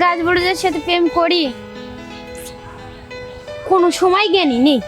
গাছ বড়দের সাথে প্রেম করি? কোনো সময় জ্ঞানী নেই।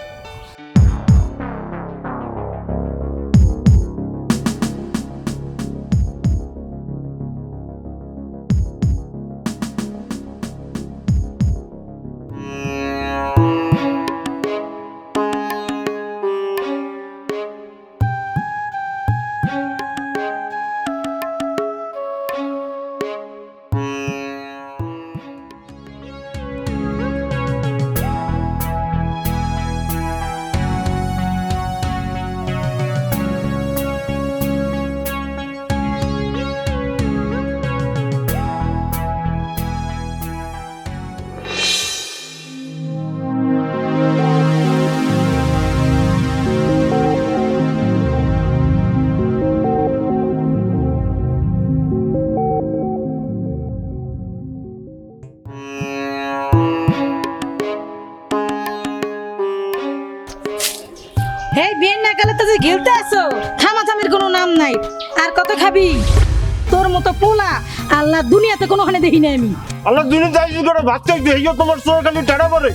মতো পোলা আল্লাহ দুনিয়াতে কোনোখানে দেখি নাই আমি। আল্লাহ দিনে যাইছি করে ভাত খাইতে হইয়া তোমার সোর খালি টেড়া পরে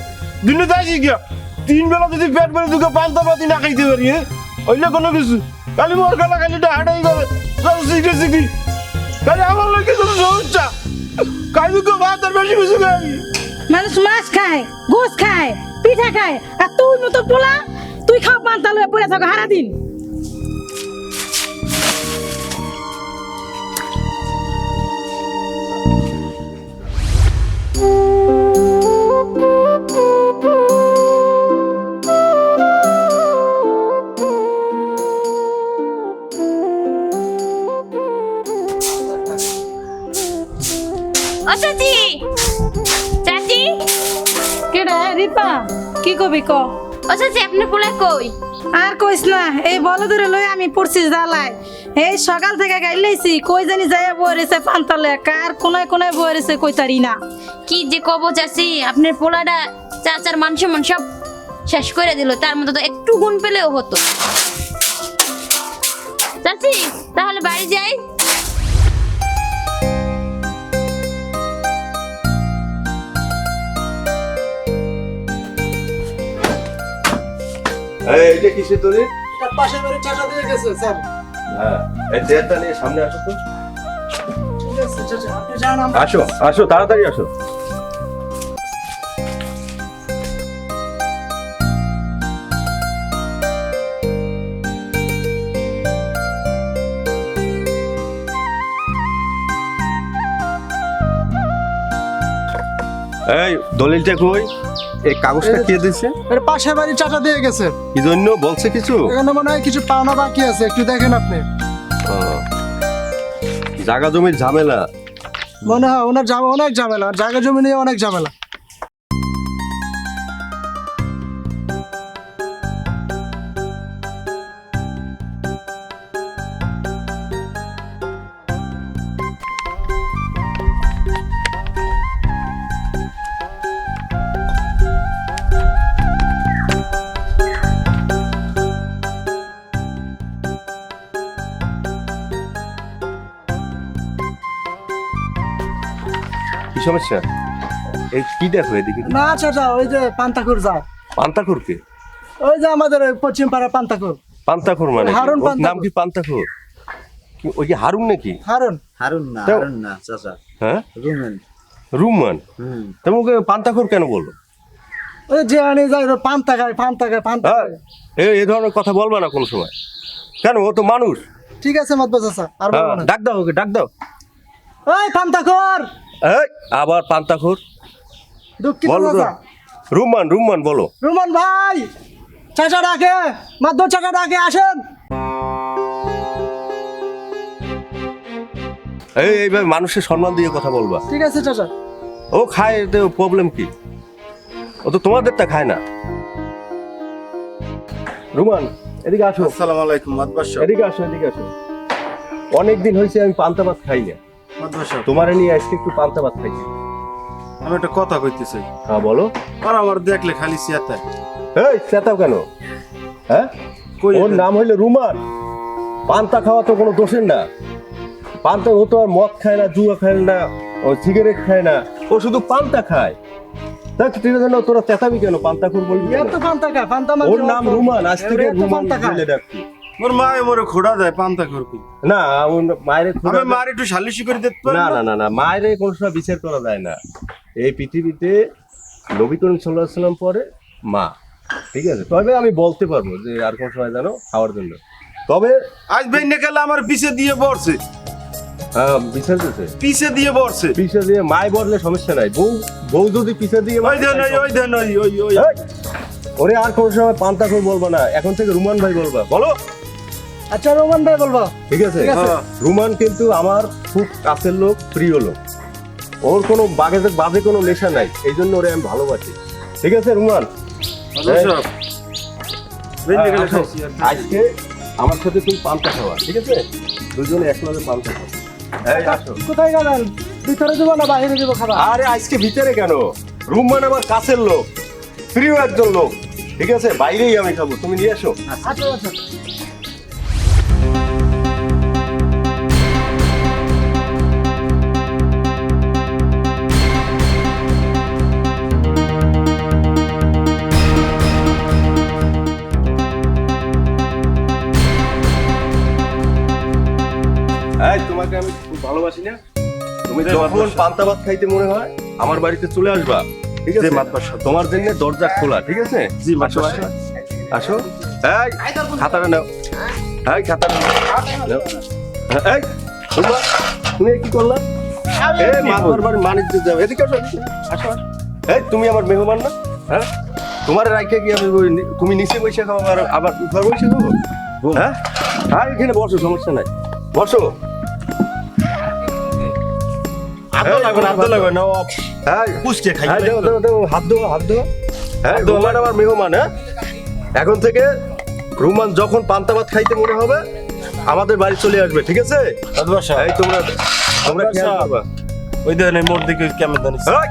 দিনে যাইছি গিয়া তিন বেলা যদি পেট ভরে দুটো পান্তা পাতি না খাইতে পারি হ্যাঁ? হইলে কোনো কিছু। খালি মোর খালা খালি হাঁটাই করে সব শিখে শিখি। খালি আমার লাগে তুমি সমস্যা। খাইবি কেউ ভাত আর বেশি বেশি খাই মানুষ মাছ খায় গোস খায় পিঠা খায় আর তুই মতো পোলা তুই খাও পান্তা লয়ে পড়ে থাকো হারা দিন কেডা কি কবি ক? ও চাচি আপনার পোলা কই? আর কইস না এই বল ধরে লই আমি পড়ছি জ্বালায়। এই সকাল থেকে গাইলেছি কই জানি যায় বইরেছে পান্তালে কার কোনায় কোনায় বইরেছে কই তারি না। কি যে কব চাচি আপনার পোলাটা চাচার মান সম্মান সব শেষ করে দিল তার মধ্যে তো একটু গুণ পেলেও হতো। চাচি তাহলে বাড়ি যাই। এটা কিসের দলিল পাশের চাচা দিয়ে গেছে স্যার। হ্যাঁ এই চেয়ারটা নিয়ে সামনে আসো তো। আসো আসো তাড়াতাড়ি আসো। এই দলিলটা কই এই কাগজটা কে দিছে? এর পাশের বাড়ি চাটা দিয়ে গেছে। কি জন্য? বলছে কিছু? এখানে মনে হয় কিছু পাওনা বাকি আছে একটু দেখেন আপনি। জায়গা জমির ঝামেলা। মনে হয় ওনার জামা অনেক ঝামেলা আর জায়গা জমি নিয়ে অনেক ঝামেলা। সমস্যা? এই কি দেখো এদিকে? কি? না চাচা ওই যে পান্তাকুর যা। পান্তাখোরকে? ওই যে আমাদের ওই পশ্চিম পাড়া পান্তাকুর পান্তাখোর মানে হারুন নাম কি পান্তাখোর? কি- ওই কি হারুন নাকি? হারুন। হারুন না হারুন না চাচা হ্যাঁ? রুমেন। রুমান? তুমি ওকে পান্তাখোর কেন বলল? ওই যে আনি যায় পান্তা খায় পান্তা খায় পান্তা হ্যাঁ খায়। এই এই ধরনের কথা বলবা না কোনো সময়। কেন? ও তো মানুষ। ঠিক আছে মাতবা চাচা আর হ্যাঁ, না। ডাক দাও ওকে ডাক দাও। ওই পান্তাকুর এই আবার পান্তাখোর। দুঃখিত বলো তো চাচা রুমান রুমান বলো। রুমান ভাই চাচা ডাকে মাধ্যম চাচা ডাকে আসেন। এই এইভাবে মানুষের সম্মান দিয়ে কথা বলবা। ঠিক আছে চাচা। ও খায় এতে প্রবলেম কি? ও তো তোমাদেরটা খায় না। রুমান এদিকে আসো। আসসালামু আলাইকুম মাদবাস এদিকে আসো এদিকে আসো। অনেক দিন হয়েছে আমি পান্তা ভাত খাই না। তোমারে নিয়ে আজকে একটু পান্তা ভাত খাইছি। আমি একটা কথা কইতে চাই হ্যাঁ বলো। আর আমার দেখলে খালি সিয়াতে এই চেতাও কেন? হ্যাঁ? ওর নাম হইল রুমান পান্তা খাওয়া তো কোনো দোষের না। পান্তা ও তো আর মদ খায় না জুয়া খায় না ও সিগারেট খায় না ও শুধু পান্তা খায়। আছে তোরা চেতাবি কেন? পান্তা খুর বলবি পান্তা খা পান্তা ওর নাম রুমান আজ থেকে রুমান বলে ডাকবি মোর মায়ে মোরে খোড়া দেয় পান্তা করবি। না মায়ের আমি মার একটু সালিশি করে দিতে পারি না না না না মায়ের কোনো সময় বিচার করা যায় না। এই পৃথিবীতে নবী করিম সাল্লাহ সাল্লাম পরে মা ঠিক আছে? তবে আমি বলতে পারব যে আর কোন সময় জানো খাওয়ার জন্য। তবে আজ বেইনে গেলে আমার পিছে দিয়ে পড়ছে। আহ, বিচার দিতে পিছে দিয়ে পড়ছে। পিছে দিয়ে মায় বললে সমস্যা নাই। বউ বউ যদি পিছে দিয়ে ওই দেন ওই ওই দেন ওই ওই ওই। ওরে আর কোন সময় পান্তা করে বলব না। এখন থেকে রুমান ভাই বলবা। বলো। আচ্ছা রোমান ভাই বলব? ঠিক আছে। হ্যাঁ। রুমান কিন্তু আমার খুব কাছের লোক প্রিয় লোক। ওর কোনো বাগে বাজে কোনো নেশা নাই এই জন্য ওরে আমি ভালোবাসি। ঠিক আছে রুমান? আচ্ছা খাইছি আর কি। আজকে আমার সাথে তুমি পান্তা খাওয়া ঠিক আছে? দুজনে একসাথে পান্তা খাওয়া কোথায় গেলেন? ভিতরে দেবো না বাইরে দেবো খাবার? আরে আজকে ভিতরে কেন? রুমান আমার কাছের লোক প্রিয় একজন লোক। ঠিক আছে? বাইরেই আমি খাব তুমি নিয়ে এসো। আচ্ছা আচ্ছা। যখন পান্তা ভাত খাইতে মনে হয় আমার বাড়িতে চলে আসবা ঠিক আছে? সাথে। তোমার জন্য দরজা খোলা ঠিক আছে? জি, আসো মাতবার আসো। আসো। এই খাতাটা নাও। এই খাতাটা নাও। নাও। এই তোমরা তুমি কি করলা? এই মাতবার বাড়ি মানিজ্য যাবে। এদিকে আসো আসো। আসো এই তুমি আমার মেহমান না? হ্যাঁ? তোমার রাইখে কি আমি তুমি নিচে বসে খাব আর আবার উপর বসে খাব? হ্যাঁ? হ্যাঁ এখানে বসো সমস্যা নাই। বসো। আদো লাগবে না, আদো লাগবে না হ্যাঁ পুষকে খাই দাও দাও দাও। হাত হাত হ্যাঁ রুমান আমার মেহমান হ্যাঁ? এখন থেকে রুমান যখন পান্তা ভাত খাইতে মনে হবে আমাদের বাড়ি চলে আসবে ঠিক আছে? মাতবার এই তোমরা তোমরা খেয়াল। করবা। ওই দেন মোর দিকে কেমন জানিস এই,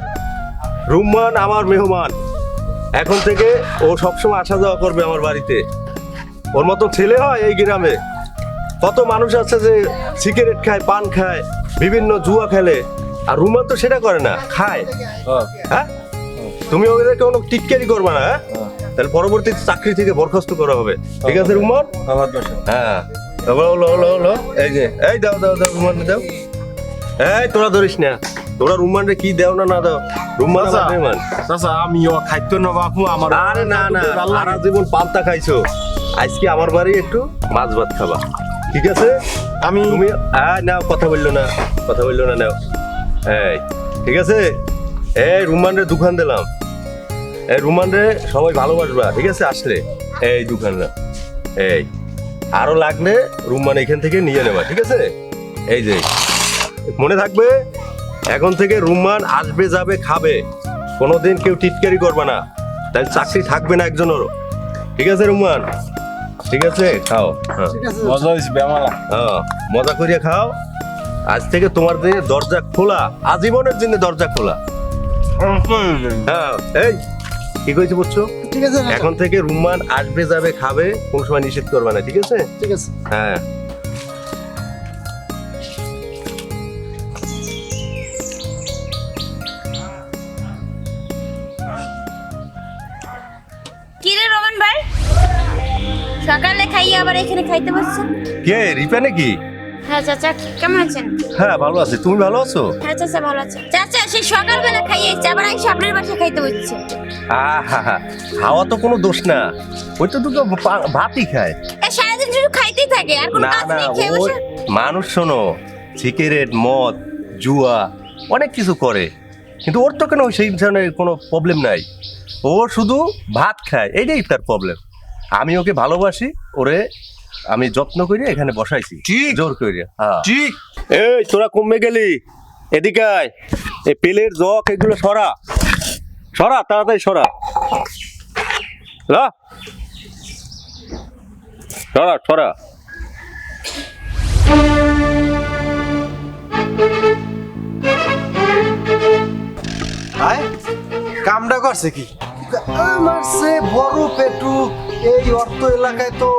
রুমান আমার মেহমান। এখন থেকে ও সবসময় আসা যাওয়া করবে আমার বাড়িতে। ওর মতো ছেলে হয় এই গ্রামে। কত মানুষ আছে যে সিগারেট খায় পান খায় বিভিন্ন জুয়া খেলে। আর রুমান তো সেটা করে না খায়। হ্যাঁ। হ্যাঁ? তুমি ওদের কোনো টিটকারি করবে না হ্যাঁ? তাহলে পরবর্তীতে চাকরি থেকে বরখাস্ত করা হবে। ঠিক আছে রুমান হ্যাঁ। হ্যাঁ হলো হলো হলো এই যে। এই দাও দাও দাও রুমান দাও। এই তোরা ধরিস না। তোরা রুমান কি দেও না না দাও? রুমান আমার চাচা, চাচা, আমিও খাইতো না বাপু আমার আরে না না আল্লাহ সারা জীবন পান্তা খাইছো। আজকে আমার বাড়ি একটু মাছ ভাত খাবা। ঠিক আছে? আমি তুমি আয় নাও কথা বলল না কথা বলল না নাও। এই ঠিক আছে? এই রুমান রে দোকান দিলাম। এই রুমান রে সবাই ভালোবাসবা ঠিক আছে? আসলে। এই দোকান এই আরও লাগলে রুমান এখান থেকে নিয়ে নেবা ঠিক আছে? এই যে মনে থাকবে? এখন থেকে রুমান আসবে যাবে খাবে। কোনোদিন কেউ টিটকারি করবে না। তাই চাকরি থাকবে না একজনেরও। ঠিক আছে রুমান? ঠিক আছে? খাও। হ্যাঁ। মজা হয়েছে হ্যাঁ, মজা করিয়া খাও। আজ থেকে তোমার দিনে দরজা খোলা। আজীবনের জন্য দরজা খোলা। হ্যাঁ এই কি কইছি বুঝছ? ঠিক আছে এখন থেকে রুমান আসবে যাবে খাবে কোন সময় নিষেধ করবে না ঠিক আছে? ঠিক আছে। হ্যাঁ। রোমান ভাই? সকালে খাইয়ে আবার এখানে খাইতে বসছেন? কে রিপা নাকি? হ্যাঁ চাচা কেমন আছেন? হ্যাঁ ভালো আছে। তুমি ভালো আছো? হ্যাঁ চাচা ভালো আছে। চাচা সেই সকালবেলা খাইয়ে আবার আপনার বাসায় খাইতে বসছে আহা খাওয়া তো কোনো দোষ না। ওই তো দুটো ভাতই খায়। এ সারাদিন শুধু খাইতেই থাকে আর কোনো কাজ না নেই খেয়ে বসে? মানুষ শোনো সিগারেট মদ জুয়া অনেক কিছু করে। কিন্তু ওর তো কেন সেই ধরনের কোনো প্রবলেম নাই। ও শুধু ভাত খায় এইটাই তার প্রবলেম আমি ওকে ভালোবাসি ওরে আমি যত্ন করে এখানে বসাইছি। ঠিক। জোর করে হ্যাঁ। ঠিক। এই তোরা কমে গেলি। এদিকে আয়। এই পেলের জক এগুলো সরা। সরা তাড়াতাড়ি সরা। লা। সরা সরা। কামটা করছে কি? আমার সে বড় পেটু। এই অর্থ এলাকায় তো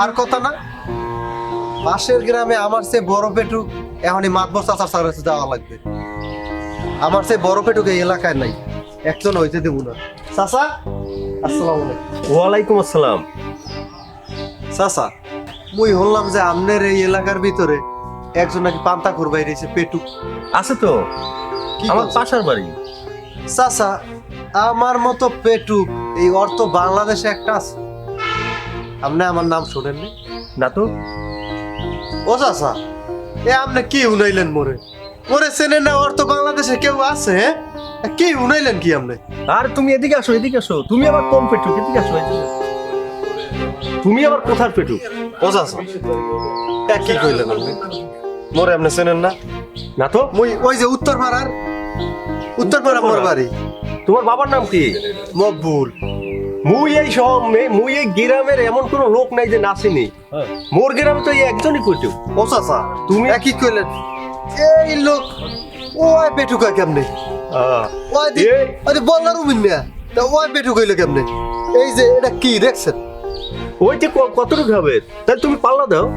আর কথা না। পাশের গ্রামে আমার সে বড় পেটু এখনই মাতবর চাচার সাথে যাওয়া লাগবে। আমার সেই বড় পেটুক এই এলাকায় নাই। একজন হইতে দেব না। চাচা আসসালামু আলাইকুম। ওয়ালাইকুম আসসালাম। চাচা মুই শুনলাম যে আমনের এই এলাকার ভিতরে একজন নাকি পান্তা ঘুর বাইরে পেটুক আছে তো। আমার পাশার বাড়ি। চাচা আমার মতো পেটুক এই অর্থ বাংলাদেশে একটা আছে। আপনি আমার নাম শোনেননি? না তো ও চাচা এ আপনি কি উনাইলেন মোরে? মোরে চেনেন না ওর তো বাংলাদেশে কেউ আছে হ্যাঁ? কি উনাইলেন কি আপনি? আর তুমি এদিকে আসো এদিকে আসো। তুমি আবার কোন পেটুক? এদিকে আসো এদিকে তুমি আবার কোথার পেটুক? ও চাচা এ কি কইলেন আপনি? মোরে আপনি চেনেন না? না তো মুই ওই যে উত্তর পাড়ার উত্তর পাড়া মোর বাড়ি। তোমার বাবার নাম কি? মকবুল। মুই এই সব মুই এই গ্রামের এমন কোনো লোক নাই যে নাচেনি। মোর গ্রামে তো এই একজনই পেটুক ও চাচা তুমি- এ কি কইলেন। এই লোক ও আয় পেটুকা কেমনে ওই এ- ওই যে বললার উমিন মিয়া তা ওই পেটুক হইল কেমনে? এই যে এটা কি দেখছেন? ওই যে কতটুকু হবে? তাহলে তুমি পাল্লা দাও।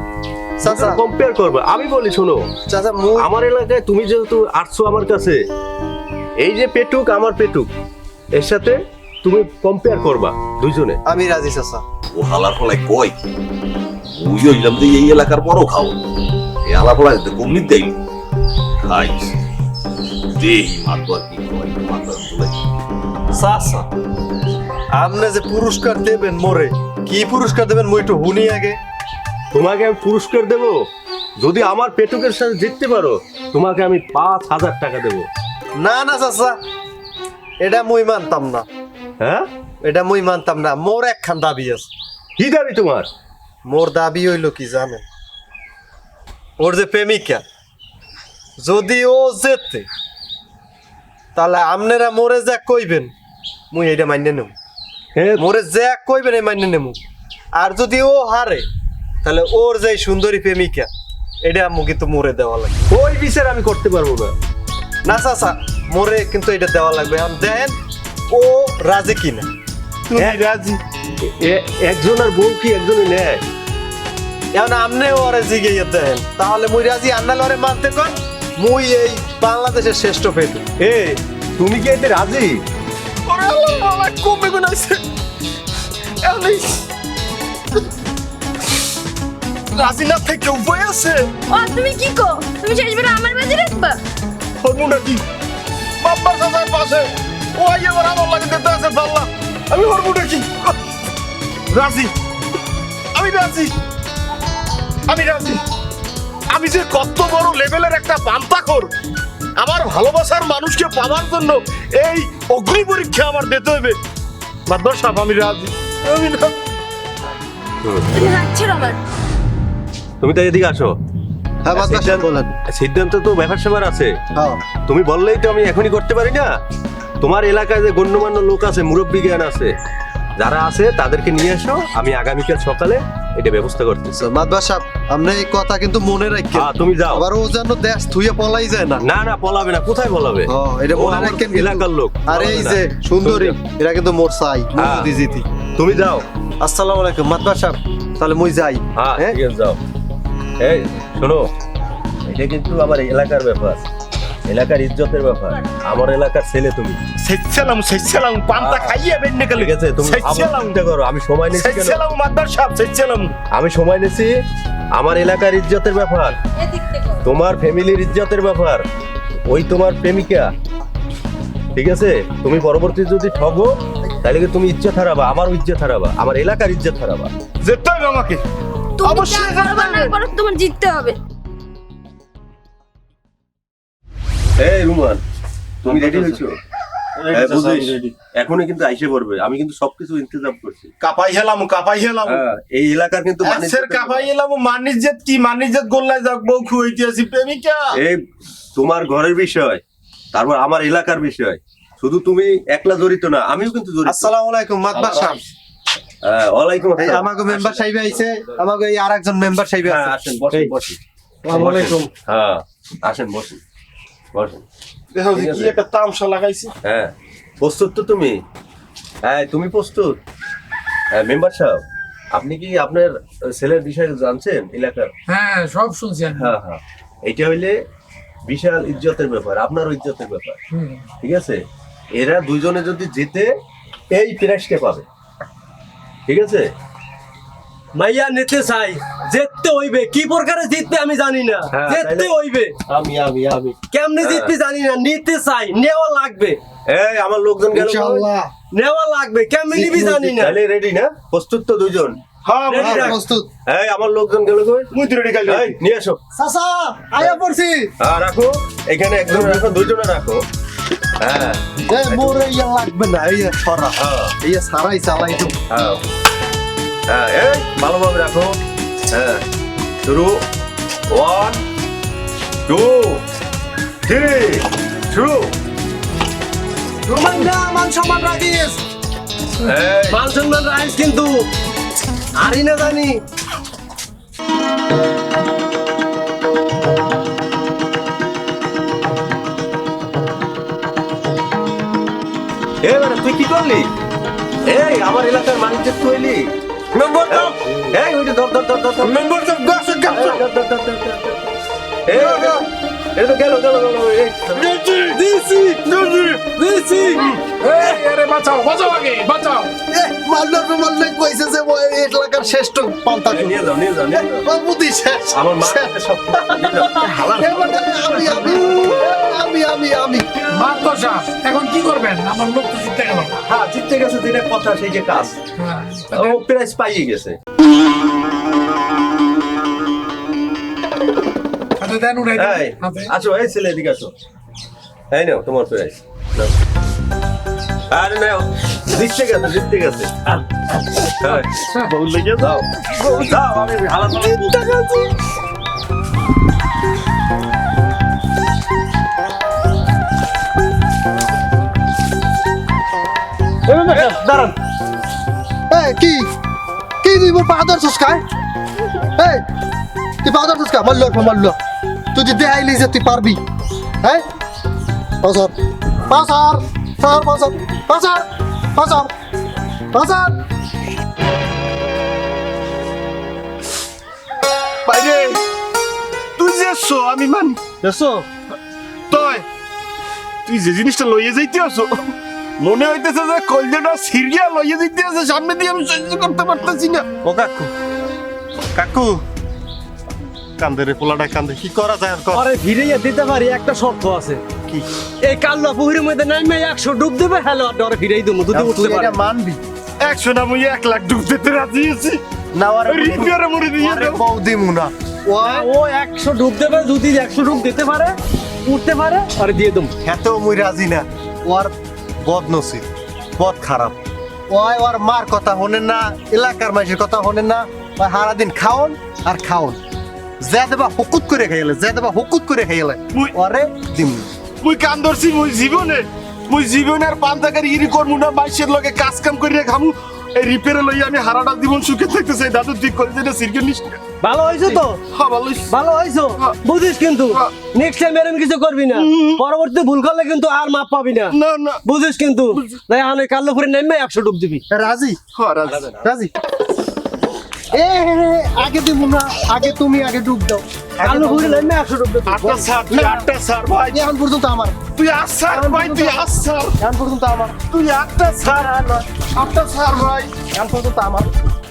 চাচা। কম্পেয়ার করবে। আমি বলি শোনো। চাচা মুই আমার এলাকায় তুমি যেহেতু আসছো আমার কাছে এই যে পেটুক আমার পেটুক এর সাথে তুমি কম্পেয়ার করবা দুইজনে। আমি রাজি চাচা। ও হালার ফলায় কয় কি? ওই হইলাম যে এই এলাকার বড় খাও এই হালার ফলায় তো কমনি দেয় খাইস দেহি মাতো আর কি কয় মাতো বলে চাচা আপনি যে পুরস্কার দেবেন মোরে কি পুরস্কার দেবেন মই একটু হুনি আগে। তোমাকে আমি পুরস্কার দেব? যদি আমার পেটুকের সাথে জিততে পারো তোমাকে আমি পাঁচ হাজার টাকা দেবো। না না চাচা এটা মই মানতাম না। হ্যাঁ? এটা মুই মানতাম না মোর একখান দাবি আছে। কি দাবি তোমার? মোর দাবি হইল কি জানেন? ওর যে প্রেমিকা যদি ও যেতে তাহলে আপনারা মোরে যা কইবেন মুই এটা মান্য নেব হ্যাঁ মোরে যা কইবেন এই মান্য নেব আর যদি ও হারে তাহলে ওর যে সুন্দরী প্রেমিকা এটা আমু কিন্তু মোরে দেওয়া লাগবে। ওই বিচার আমি করতে পারব না। না চাচা মোরে কিন্তু এটা দেওয়া লাগবে। এখন দেন ও রাজি কিনা? তুমি হ্যাঁ। রাজি? এ- একজনের বউ কি একজনে নেয়? এখন আপনি ওরে জিগিয়ে দেন। তাহলে মুই রাজি আন্নাল ওরে মানতে কন? মুই এই বাংলাদেশের শ্রেষ্ঠ পেটু এ তুমি কি এতে রাজি? ওরে আল্লাহ বাবা কমে গুনাইছে এমনি রাজি না থেকে উপায় আছে। ও তুমি কি কো তুমি শেষবার আমার বাজে রাখবা? নাকি? বাপ্পার সাথে পাশে। ও আইয়া আবার আমার লাগে দিতে আছে পাল্লা আমি হরমু নাকি রাজি। আমি রাজি। আমি রাজি। আমি যে কত বড় লেভেলের একটা বান্তাখোর আমার ভালোবাসার মানুষকে পাওয়ার জন্য এই অগ্নি পরীক্ষা আমার দিতে হবে। মাদবার সাহেব আমি রাজি। আমি রাজি তুমি হাত ছেড়ো আমার। তুমি তো এদিকে আসো। হ্যাঁ সিদ্ধান্ত তো ব্যাপার স্যাপার আছে। হ্যাঁ। তুমি বললেই তো আমি এখনই করতে পারি না। তোমার এলাকায় যে গণ্যমান্য লোক আছে মুরব্বী জ্ঞান আছে যারা আছে তাদেরকে নিয়ে এসো আমি আগামীকাল সকালে এটা ব্যবস্থা করতেছি। মাদবা সাহেব আপনি এই কথা কিন্তু মনে রাখেন। হ্যাঁ তুমি যাও। আবার ও যেন দেশ থুয়ে পলাই যায় না। না না পলাবে না। কোথায় পলাবে? এটা মনে রাখেন এলাকার লোক। আর এই যে সুন্দরী এরা কিন্তু মোর চাই হ্যাঁ। জিতি তুমি যাও। আসসালামু আলাইকুম মাদবা সাহেব তাহলে মুই যাই। হ্যাঁ হ্যাঁ? ঠিক আছে যাও। এই শোনো এটা কিন্তু আমার এলাকার ব্যাপার। এলাকার ইজ্জতের ব্যাপার। আমার এলাকার ছেলে তুমি। সেচ্ছালাম সেচ্ছালাম পান্তা খাইয়ে বেন্নে গেলে। ঠিক আছে তুমি সেচ্ছালাম। করো আমি সময় কেন? সেচ্ছালাম মাদবার সাহেব সেচ্ছালাম। আমি সময় নিচ্ছি? আমার এলাকার ইজ্জতের ব্যাপার। তোমার ফ্যামিলির ইজ্জতের ব্যাপার। ওই তোমার প্রেমিকা। ঠিক আছে? তুমি পরবর্তী যদি ঠগো তাহলে কি তুমি ইজ্জত হারাবা? আমার ইজ্জত হারাবা। আমার এলাকার ইজ্জত হারাবা। যেতে হবে আমাকে। তুমি অবশ্যই তোমার জিততে হবে। এই রুমান তুমি রেডি হয়েছো? হ্যাঁ এখনই কিন্তু আইসে পড়বে। আমি কিন্তু সবকিছু ইন্তজাম করছি। কাপাই হেলাম কাপাই হেলাম। হ্যাঁ, এই এলাকার কিন্তু বাণিজ্যের কাপাই হেলাম মানিজ্জত কি? মানিজ্জত গোল্লায় যাক বউ খুঁইতে আছি প্রেমিকা। এই তোমার ঘরের বিষয় তারপর আমার এলাকার বিষয়। শুধু তুমি একলা জড়িত না আমিও কিন্তু জড়িত। আসসালামু আলাইকুম সাহেব। হ্যাঁ, ওয়ালাইকুম আসসালাম। আমাকে মেম্বার সাহেব আইছে আমাকে এই আরেকজন মেম্বার সাহেব আছে। আসেন বসেন বসেন। আসসালামু আলাইকুম। হ্যাঁ আসেন বসেন। বসেন। দেখো ঠিক কি একটা তামসা লাগাইছি। হ্যাঁ। প্রস্তুত তো তুমি? হ্যাঁ তুমি প্রস্তুত? হ্যাঁ মেম্বার সাহেব আপনি কি আপনার ছেলের বিষয়ে জানছেন এলাকার? হ্যাঁ সব শুনছি আমি। হ্যাঁ হ্যাঁ। এটা হইলে বিশাল ইজ্জতের ব্যাপার আপনারও ইজ্জতের ব্যাপার। ঠিক আছে? এরা দুইজনে যদি জিতে এই প্রাইজটা পাবে। ঠিক আছে? মাইয়া নিতে চাই। জিততে হইবে। কি প্রকারে জিতবে আমি জানি না। হ্যাঁ, জিততে হইবে। আমি আমি আমি। কেমনে হ্যাঁ। জিতবে জানি না। নিতে চাই। নেওয়া লাগবে। এই আমার লোকজন গেল। ইনশাআল্লাহ। নেওয়া লাগবে। কেমনে নিবি জানি না। তাহলে রেডি না? প্রস্তুত তো দুইজন? হ্যাঁ ভাই, প্রস্তুত। এই আমার লোকজন গেল কই? মুই তো রেডি কালি এই নিয়ে আসো চাচা আয়া পড়ছি। হ্যাঁ রাখো। এখানে একজন রাখো দুইজনে রাখো। হ্যাঁ। এ মোরে ইয়া লাগবে না। এই সরা। হ্যাঁ। এই সারাই চালাই তো। হ্যাঁ। হ্যাঁ এই ভালোভাবে রাখো। হ্যাঁ শুরু। ওয়ান টু থ্রি শুরু। রোমান না মান সম্মান রাখিস। মান সম্মান রাখিস কিন্তু। আরি না জানি। এবারে তুই কি করলি? এই আমার এলাকার মানুষদের তুই মেম্বার দাও এই ওইটা ধর ধর ধর ধর। মেম্বার ধর, ধর, ধর। এই, এটা তো গেল গেল গেল দিছি দিছি দিছি এই, আরে বাঁচাও বাঁচাও আগে বাঁচাও মাল্লা মাল্লা কইছে যে ওই এলাকার শ্রেষ্ঠ পান্তা নিয়ে যাও নিয়ে যাও বুদ্ধি শেষ আমার মা। হালার দশা এখন কি করবেন? আমার লোক তো জিততে গেল হ্যাঁ জিততে গেছে যেটা কথা সেই যে কাজ। হ্যাঁ, ও প্রাইজ পাইয়ে গেছে। হাতে দেন উড়াই দেন, এই আসো এই ছেলে এদিকে আসো। এই নাও তোমার প্রাইজ। আরে নাও জিততে গেছে জিততে গেছে। হ্যাঁ বহু লেগে দাও দাও আমি জিততে গেছে। দাঁড়ান। এই কি? কি তুই মোর পাহাড় সস্কায় এই তুই পাহাড় সস্কা মারল মারল। তুই যদি দেখাইলি যে তুই পারবি। হ্যাঁ পাঁচর পাঁচর পাঁচর পাঁচর পাঁচর পাঁচর পাঁচর বাইরে তুই যে আমি মানি। তুই যে জিনিসটা লইয়ে যাইতে আসো মনে হইতেছে যে কলজাটা সিরিয়া লইয়ে দিতে আছে সামনে দিয়ে আমি সহ্য করতে পারতেছি না। ও কাকু কাকু কান্দে রে পোলাটা কান্দে কি করা যায় আর কর। আরে ভিড়ে দিতে পারি একটা শর্ত আছে। কি? এই কাল্লা পুকুরের মধ্যে নামে একশো ডুব দেবে হ্যালো আর ডরে ফিরেই দেবো যদি উঠতে পারে। মানবি। একশো না মুই এক লাখ ডুব দিতে রাজি আছি। না আর রিপিয়ারে মরে দিয়ে দাও। বৌদি মুনা। ও ও একশো ডুব দেবে যদি একশো ডুব দিতে পারে উঠতে পারে আর দিয়ে দেবো। এতেও মুই রাজি না। ওর বদ নসিব বদ খারাপ। ওই ওর মার কথা হনেন না এলাকার মানুষের কথা হনেন না ওই সারাদিন খাওন আর খাওন। যে দেবা হুকুত করে খাইলে যে দেবা হুকুত করে খাইলে মুই- ওরে দিম। মুই কান ধরছি মুই জীবনে মুই জীবনে আর পান্তাকারি ইরি করমু না বাইশের লগে কাজ কাম করিয়া খামু এই রিপেয়ারে লইয়া আমি হারাটা জীবন সুখে থাকতে চাই দাদু তুই করে যেটা সিরকে নিস না। ভালো হয়েছে তো? হ্যাঁ ভালো হইছে। হয়েছো? বুঝিস কিন্তু হ্যাঁ। নেক্সট টাইম এরকম কিছু করবি না। পরবর্তী ভুল করলে কিন্তু আর মাপ পাবি না। বুঝিস কিন্তু? তাই আমি কাল্লা পুকুরে নেমে একশো ডুব দিবি। রাজি? হ্যাঁ রাজি। এ আগে দিব না। আগে তুমি আগে ডুব দাও। কাল্লা পুকুরে নেমে একশো ডুব দিবি আটটা সার তুই আটটা সার ভাই। এখন পর্যন্ত আমার। তুই আসার ভাই তুই এখন পর্যন্ত আমার। তুই আটটা সার আটটা সার ভাই। এখন পর্যন্ত আমার।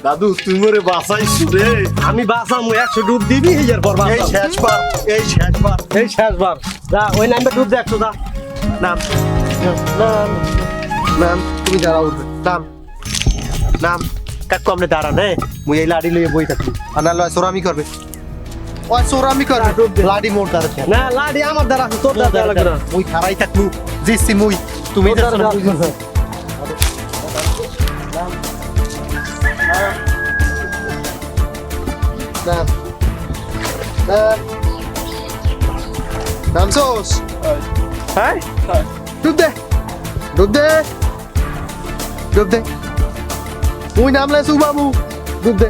দাদু তুই মরে বাঁচাইছ রে। আমি বাসাম একশো ডুব দিবি হিজার পর এই। শেষবার এই শেষবার। এই শেষবার। যা ওই নামে ডুব দে একশো যা। নাম। নাম। নাম। তুমি দাঁড়াও নাম। নাম। কাকু আপনি দাঁড়ান হ্যাঁ। মুই এই লাড়ি লইয়ে বই থাকি। আর না লয় সোরামি করবে। ওই সোরামি করবে। লাড়ি মোর দাঁড়া না লাডি আমার দ্বারা তোর দ্বারা লাগবে না। মুই খারাই থাকলু জিসি মুই। তুমি তোর দ্বারা লাগবে না। নাম নাম নাম সোস হ্যাঁ ডুব দে ডুব দে ডুব দে মুই নাম লাই সুবাবু ডুব দে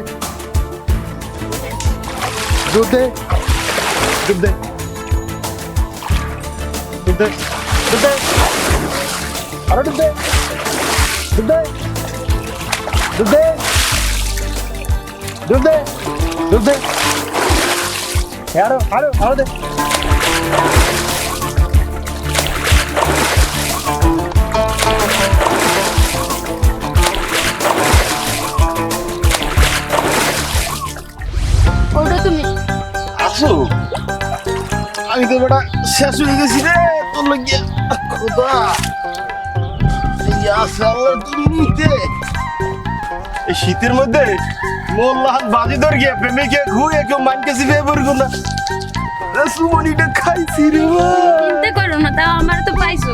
ডুব দে ডুব দে ডুব দে ডুব দে আরে ডুব দে ডুব দে ডুব দে ডুব দে দে। আরও আরও আরও দে। ওটা তুমি। আসো। আমি তো বেটা শেষ হয়ে গেছি রে তোর লাগিয়া। খোদা। এই আসাল দুনিতে এই শীতের মধ্যে মোল্লাহান বাজি ধর গিয়ে প্রেমিকে ঘুরে কেউ মানকে সিপে পড়ব না। সুমনিটা খাইছি রে চিন্তা করো না, তাও আমার তো পাইছো।